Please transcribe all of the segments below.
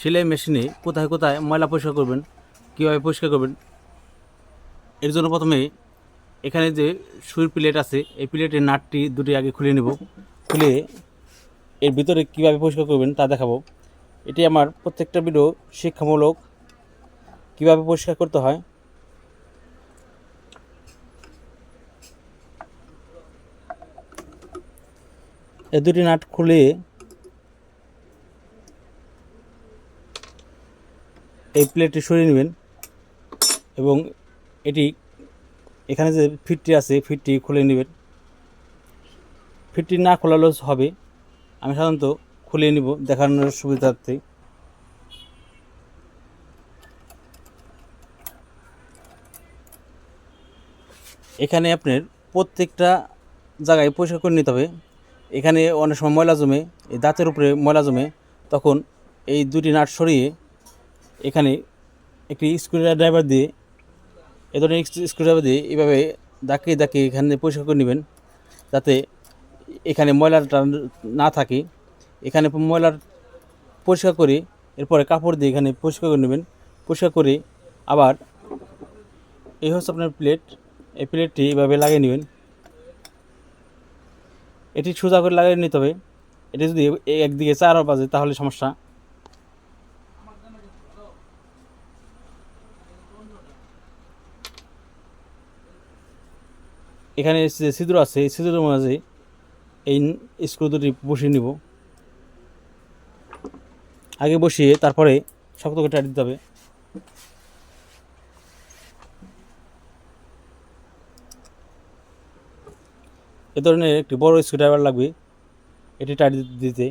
সেলাই মেশিনে কোথায় কোথায় ময়লা পরিষ্কার করবেন, কীভাবে পরিষ্কার করবেন? এর জন্য প্রথমে এখানে যে সুইর প্লেট আছে, এই প্লেটের নাটটি দুটি আগে খুলে নেব। খুলে এর ভিতরে কীভাবে পরিষ্কার করবেন তা দেখাবো। এটি আমার প্রত্যেকটা ভিডিও শিক্ষামূলক কীভাবে পরিষ্কার করতে হয়। এই দুটি নাট খুলে এই প্লেটটি সরিয়ে নেবেন এবং এটি এখানে যে ফিটটি আছে, ফিটটি খুলে নেবেন। ফিটটি না খোলালেও হবে। আমি সাধারণত খুলে নিব দেখানোর সুবিধার্থে। এখানে আপনার প্রত্যেকটা জায়গায় পরিষ্কার করে নিতে হবে। এখানে অনেক সময় ময়লা জমে, এই দাঁতের উপরে ময়লা জমে, তখন এই দুটি নাট সরিয়ে এখানে একটি স্ক্রুড্রাইভার দিয়ে এ ধরনের স্ক্রুড্রাইভার দিয়ে এইভাবে দাঁকিয়ে দাঁকিয়ে এখানে পরিষ্কার করে নেবেন, যাতে এখানে ময়লাটা না থাকে। এখানে ময়লার পরিষ্কার করে এরপরে কাপড় দিয়ে এখানে পরিষ্কার করে নেবেন। পরিষ্কার করে আবার এই হচ্ছে আপনার প্লেট এই প্লেটটি এভাবে লাগিয়ে নেবেন। এটি সোজা করে লাগিয়ে নিতে হবে। এটি যদি একদিকে চার বাজে তাহলে সমস্যা। এখানে যে ছিদ্র আছে, এই ছিদ্রের মাঝে এই স্ক্রু দুটি বসিয়ে নিব। আগে বসিয়ে তারপরে শক্ত করে টাইট দিতে হবে। এ ধরনের একটি বড় স্ক্রুড্রাইভার লাগবে এটি টাইট দিতে।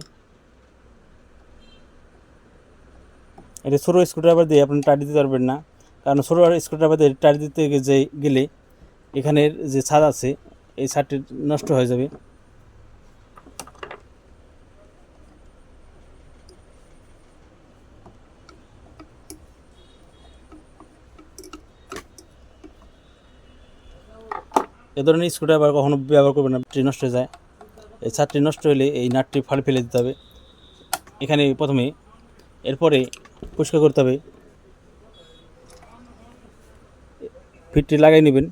এটি ছোটো স্ক্রুড্রাইভার দিয়ে আপনি টাইট দিতে পারবেন না, কারণ ছোটো স্ক্রুড্রাইভার দিয়ে টাইট দিতে যে, গেলে এখানের যে ছাদ আছে, এই ছাদটি নষ্ট হয়ে যাবে। এ ধরনের স্ক্রুড্রাইভার কখনো ব্যবহার করবেন না ট্রি নষ্ট হয়ে যায়। এই ছাদটি নষ্ট হলে এই নাটটি ফালে ফেলে দিতে হবে। এখানে প্রথমে এরপরে পরিষ্কার করতে হবে। ফিটটি লাগাই নেবেন।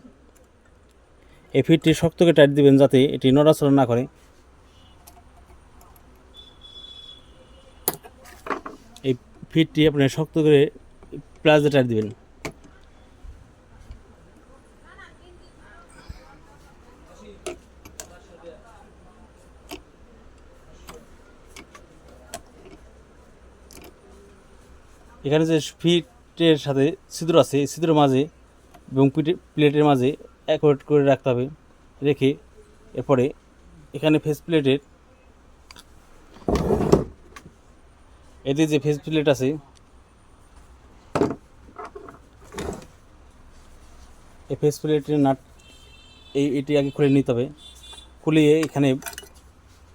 এই ফিটটি শক্ত করে টাইট দিবেন যাতে এটি নড়াচড়া না করে। এই ফিটটি আপনি শক্ত করে প্লাজে টাইট দিবেন। এখানে যে ফিটের সাথে ছিদ্র আছে, এই ছিদ্রের মাঝে এবং প্লেটের মাঝে অ্যাকোরেট করে রাখতে হবে। রেখে এরপরে এখানে ফেস প্লেটের এদের যে ফেস প্লেট আছে, এই ফেস প্লেটের নাট, এই এটি আগে খুলে নিতে হবে। খুলিয়ে এখানে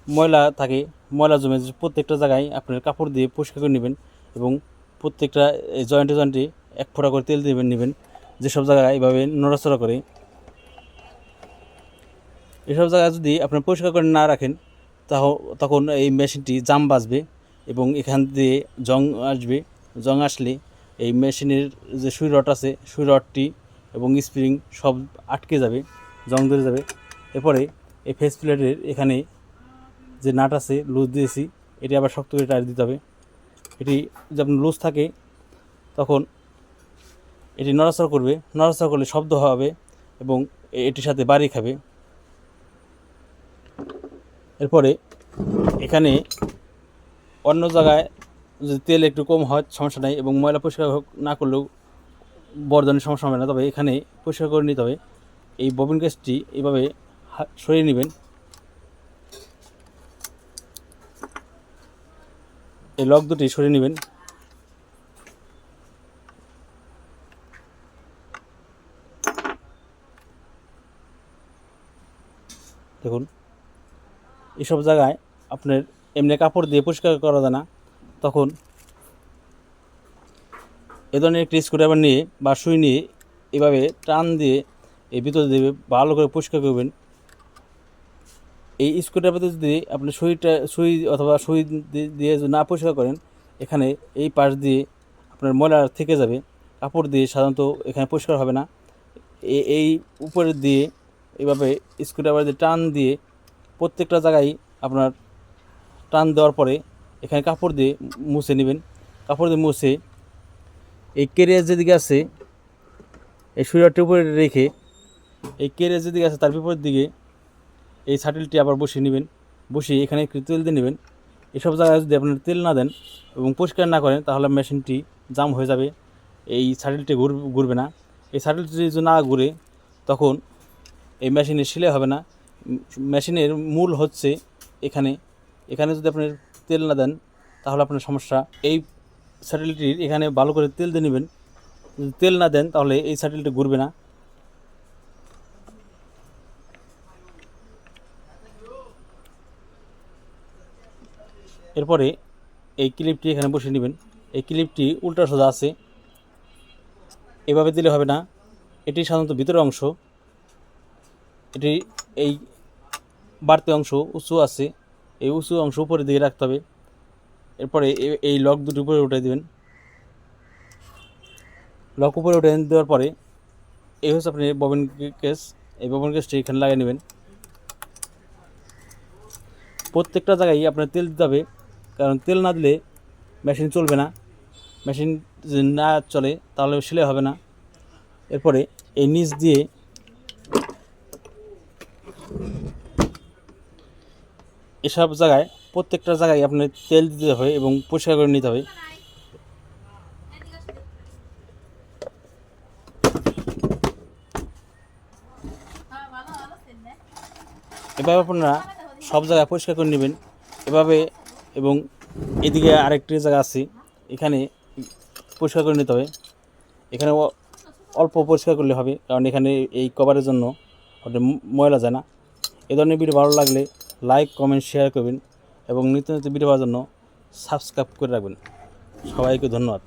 ময়লা থাকে, ময়লা জমে প্রত্যেকটা জায়গায় আপনার কাপড় দিয়ে পরিষ্কার করে নেবেন এবং প্রত্যেকটা জয়েন্টে জয়েন্টে এক ফোঁটা করে তেল দেবেন নেবেন। যেসব জায়গায় এভাবে নড়াচড়া করে এসব জায়গায় যদি আপনার পরিষ্কার করে না রাখেন, তাহ, তখন এই মেশিনটি জাম বাজবে এবং এখান দিয়ে জং আসবে। জং আসলে এই মেশিনের যে সুই রড আছে, সুই রডটি এবং স্প্রিং সব আটকে যাবে, জং ধরে যাবে। এরপরে এই ফেস প্লেটের এখানে যে নাট আছে, লুজ দিয়েছি, এটি আবার শক্ত করে টাইট দিতে হবে। এটি যখন লুজ থাকে, তখন এটি নড়াচড়া করবে। নড়াচড়া করলে শব্দ হবে এবং এটির সাথে বাড়ি খাবে। এরপরে এখানে অন্য জায়গায় যদি তেল একটু কম হয়, সমস্যা নাই এবং ময়লা পরিষ্কার না করলেও বর্ধনের সমস্যা হবে না। তবে এখানে পরিষ্কার করে নিতে হবে। এই ববিন গ্যাসটি এইভাবে সরিয়ে নেবেন। এই লক দুটি সরিয়ে নেবেন। দেখুন। এসব জায়গায় আপনার এমনি কাপড় দিয়ে পরিষ্কার করা যায় না। তখন এ ধরনের একটি স্ক্রুড্রাইভার নিয়ে বা সুই নিয়ে এভাবে টান দিয়ে এই ভিতরে দিয়ে ভালো করে পরিষ্কার করবেন। এই স্ক্রুড্রাইভারতে যদি আপনি সুইটা, সুই অথবা সুই দিয়ে না পরিষ্কার করেন, এখানে এই পাশ দিয়ে আপনার ময়লা থেকে যাবে। কাপড় দিয়ে সাধারণত এখানে পরিষ্কার হবে না। এই উপরের দিয়ে এভাবে স্ক্রুড্রাইভার দিয়ে টান দিয়ে প্রত্যেকটা জায়গায় আপনার টান দেওয়ার পরে এখানে কাপড় দিয়ে মুছে নেবেন। কাপড় দিয়ে মুছে এই কেরিয়ার যেদিকে আছে, এই সুইয়ারটির উপরে রেখে এই কেরিয়ার যেদিকে আছে, তার বিপরীত দিকে এই শাটেলটি আবার বসিয়ে নেবেন। বসিয়ে এখানে একটু তেল দিয়ে নেবেন। এসব জায়গায় যদি আপনার তেল না দেন এবং পরিষ্কার না করেন, তাহলে মেশিনটি জাম হয়ে যাবে। এই শাটেলটি ঘুর, ঘুরবে না। এই শাটেলটি যদি না ঘুরে, তখন এই মেশিনে সিলাই হবে না। মেশিনের মূল হচ্ছে এখানে। এখানে যদি আপনি তেল না দেন, তাহলে আপনার সমস্যা। এই শাটেলটির এখানে ভালো করে তেল দিয়ে নেবেন। যদি তেল না দেন, তাহলে এই শাটেলটি ঘুরবে না। এরপরে এই ক্লিপটি এখানে বসিয়ে নেবেন। এই ক্লিপটি উল্টা সোজা আছে। এভাবে দিলে হবে না। এটি সাধারণত ভিতরের অংশ। এটি এই বাড়তি অংশ উঁচু আছে, এই উঁচু অংশ উপরে দিকে রাখতে হবে। এরপরে এই লক দুটি উপরে উঠে দেবেন। লক উপরে উঠে দেওয়ার পরে এই হচ্ছে আপনি ববিন কেস, এই ববিন কেসটি এখানে লাগিয়ে নেবেন। প্রত্যেকটা জায়গায় আপনার তেল দিতে হবে, কারণ তেল না দিলে মেশিন চলবে না। মেশিন যদি না চলে, তাহলে সেলাই হবে না। এরপরে এই নিচ দিয়ে এসব জায়গায় প্রত্যেকটা জায়গায় আপনার তেল দিতে হবে এবং পরিষ্কার করে নিতে হবে। এভাবে আপনারা সব জায়গায় পরিষ্কার করে নেবেন। এভাবে এবং এদিকে আরেকটি জায়গা আছে, এখানে পরিষ্কার করে নিতে হবে। এখানে অল্প পরিষ্কার করলে হবে, কারণ এখানে এই কভারের জন্য ময়লা যায় না। এ ধরনের ভিডিও ভালো লাগলে লাইক, কমেন্ট, শেয়ার করবেন এবং নিত্য নিত্য ভিডিও পাওয়ার জন্য সাবস্ক্রাইব করে রাখবেন। সবাইকে ধন্যবাদ।